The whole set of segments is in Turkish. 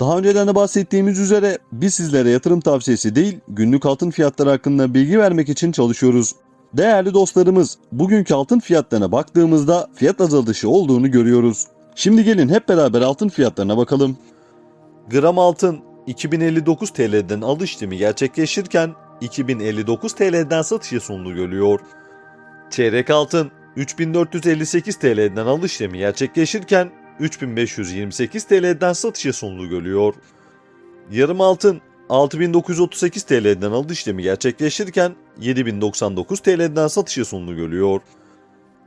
Daha önceden de bahsettiğimiz üzere biz sizlere yatırım tavsiyesi değil, günlük altın fiyatları hakkında bilgi vermek için çalışıyoruz. Değerli dostlarımız, bugünkü altın fiyatlarına baktığımızda fiyat azalışı olduğunu görüyoruz. Şimdi gelin hep beraber altın fiyatlarına bakalım. Gram altın 2059 TL'den alış işlemi gerçekleşirken 2059 TL'den satışa sunulu görüyor. Çeyrek altın 3458 TL'den alış işlemi gerçekleşirken 3528 TL'den satışa sunulu görüyor. Yarım altın 6938 TL'den alış işlemi gerçekleşirken 7099 TL'den satışa sunulu görüyor.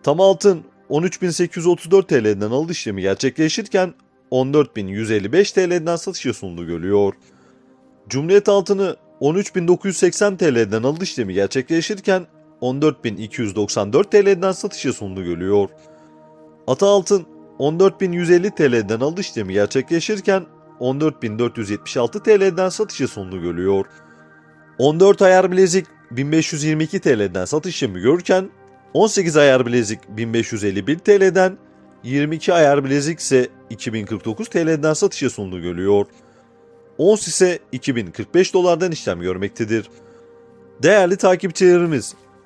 Tam altın 13834 TL'den alış işlemi gerçekleşirken 14155 TL'den satışa sunulu görüyor. Cumhuriyet altını 13980 TL'den alış işlemi gerçekleşirken 14294 TL'den satışa sunulu görüyor. Ata altın 14.150 TL'den alış işlemi gerçekleşirken 14.476 TL'den satışa sunulu görüyor. 14 ayar bilezik 1522 TL'den satış işlemi görürken 18 ayar bilezik 1551 TL'den 22 ayar bilezik ise 2049 TL'den satışa sunulu görüyor. Ons ise 2045 dolardan işlem görmektedir. Değerli takipçilerimiz,